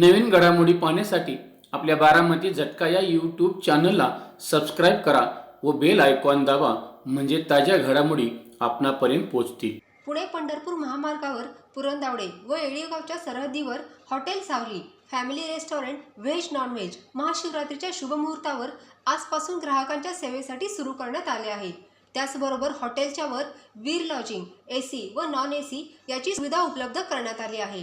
नवीन घडामोडी पाहण्यासाठी आपल्या बारामती झटका या यूट्यूब चॅनलला सबस्क्राईब करा व बेल आयकॉन दाबा म्हणजे ताज्या घडामोडी आपणापर्यंत पोहोचतील. पुणे पंढरपूर महामार्गावर पुरंदावडे व येळीगावच्या सरहद्दीवर hotel Savli family restaurant veg non veg महाशिवरात्रीच्या शुभमुहूर्तावर आजपासून ग्राहकांच्या सेवेसाठी सुरू करण्यात आले आहे. त्याचबरोबर हॉटेलच्या वर वीर लॉजिंग ए सी व नॉन ए सी याची सुविधा उपलब्ध करण्यात आली आहे.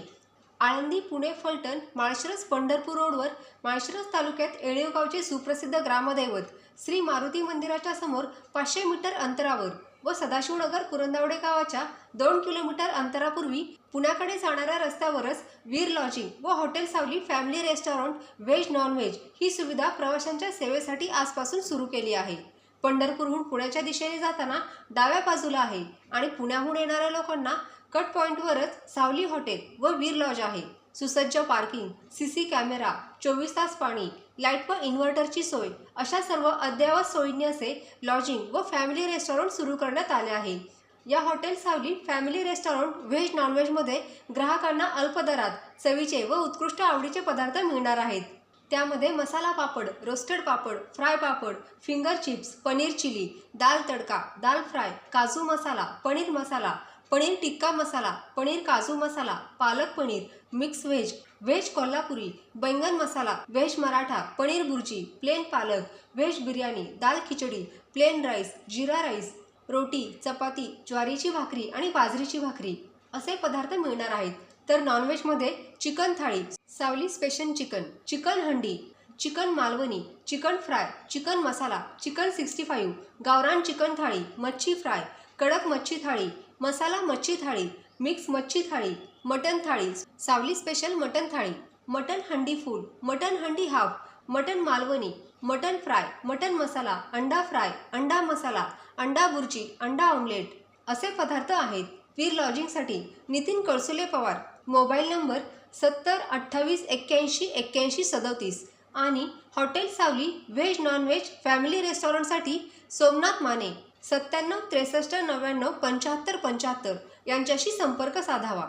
आळंदी पुणे फलटण माळशिरस पंढरपूर रोडवर माळशिरस तालुक्यात येळेवगावचे सुप्रसिद्ध ग्रामदैवत श्री मारुती मंदिराच्या समोर पाचशे मीटर अंतरावर व सदाशिवनगर पुरंदावडे गावाच्या दोन किलोमीटर अंतरापूर्वी पुण्याकडे जाणाऱ्या रस्त्यावरच वीर लॉजिंग व hotel Savli family restaurant veg non veg ही सुविधा प्रवाशांच्या सेवेसाठी आजपासून सुरू केली आहे. पंढरपूरहून पुण्याच्या दिशेने जाताना डाव्या बाजूला आहे आणि पुण्याहून येणाऱ्या लोकांना कट पॉईंटवरच सावली हॉटेल व वीर लॉज आहे. सुसज्ज पार्किंग सी सी कॅमेरा चोवीस तास पाणी लाइट व इन्व्हर्टरची सोय अशा सर्व अद्ययावत सोयींनी असे लॉजिंग व फॅमिली रेस्टॉरंट सुरू करण्यात आले आहे. या हॉटेल सावली फॅमिली रेस्टॉरंट व्हेज नॉनव्हेजमध्ये ग्राहकांना अल्प दरात चवीचे व उत्कृष्ट आवडीचे पदार्थ मिळणार आहेत. त्यामध्ये masala papad roasted papad fry papad finger chips paneer chilli dal tadka dal fry काजू मसाला पनीर मसाला पनीर टिक्का मसाला पनीर काजू masala palak paneer mix veg veg Kolhapuri baingan masala veg Maratha paneer bhurji plain palak veg biryani dal khichdi plain rice jeera rice roti chapati ज्वारीची भाकरी आणि बाजरीची भाकरी असे पदार्थ मिळणार आहेत. तर नॉनव्हेजमध्ये chicken thali Savli special chicken chicken handi chicken Malvani chicken fry chicken masala chicken sixty five गावरान चिकन थाळी मच्छी फ्राय कडक मच्छी थाळी मसाला मच्छी थाळी मिक्स मच्छी thali mutton thali Savli special mutton thali mutton handi food mutton handi half mutton Malvani mutton fry mutton masala अंडा fry अंडा मसाला अंडा बुर्जी अंडा ऑमलेट असे पदार्थ आहेत. वीर लॉजिंगसाठी नितीन कळसुले पवार मोबाईल नंबर सत्तर अठ्ठावीस एक्क्याऐंशी एक्क्याऐंशी सदोतीस आणि hotel Savli veg non veg family रेस्टॉरंटसाठी Somnath Mane सत्त्याण्णव त्रेसष्ट नव्याण्णव पंच्याहत्तर पंच्याहत्तर यांच्याशी संपर्क साधावा.